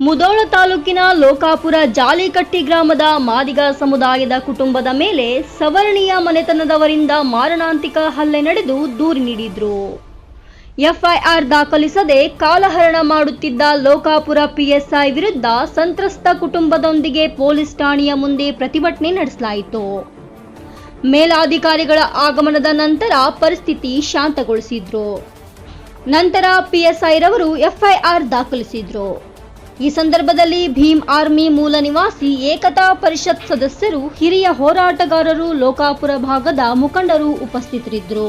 ಮುದೋಳ ತಾಲೂಕಿನ ಲೋಕಾಪುರ ಜಾಲಿಕಟ್ಟಿ ಗ್ರಾಮದ ಮಾದಿಗ ಸಮುದಾಯದ ಕುಟುಂಬದ ಮೇಲೆ ಸವರ್ಣೀಯ ಮನೆತನದವರಿಂದ ಮಾರಣಾಂತಿಕ ಹಲ್ಲೆ ನಡೆದು ದೂರು ನೀಡಿದ್ರು. ಎಫ್ಐಆರ್ ದಾಖಲಿಸದೆ ಕಾಲಹರಣ ಮಾಡುತ್ತಿದ್ದ ಲೋಕಾಪುರ ಪಿಎಸ್ಐ ವಿರುದ್ಧ ಸಂತ್ರಸ್ತ ಕುಟುಂಬದೊಂದಿಗೆ ಪೊಲೀಸ್ ಠಾಣೆಯ ಮುಂದೆ ಪ್ರತಿಭಟನೆ ನಡೆಸಲಾಯಿತು. ಮೇಲಾಧಿಕಾರಿಗಳ ಆಗಮನದ ನಂತರ ಪರಿಸ್ಥಿತಿ ಶಾಂತಗೊಳಿಸಿದ್ರು. ನಂತರ ಪಿಎಸ್ಐರವರು ಎಫ್ಐಆರ್ ದಾಖಲಿಸಿದ್ರು. ಈ ಸಂದರ್ಭದಲ್ಲಿ ಭೀಮ್ ಆರ್ಮಿ ಮೂಲ ನಿವಾಸಿ ಏಕತಾ ಪರಿಷತ್ ಸದಸ್ಯರು ಹಿರಿಯ ಹೋರಾಟಗಾರರು ಲೋಕಾಪುರ ಭಾಗದ ಮುಖಂಡರು ಉಪಸ್ಥಿತರಿದ್ದರು.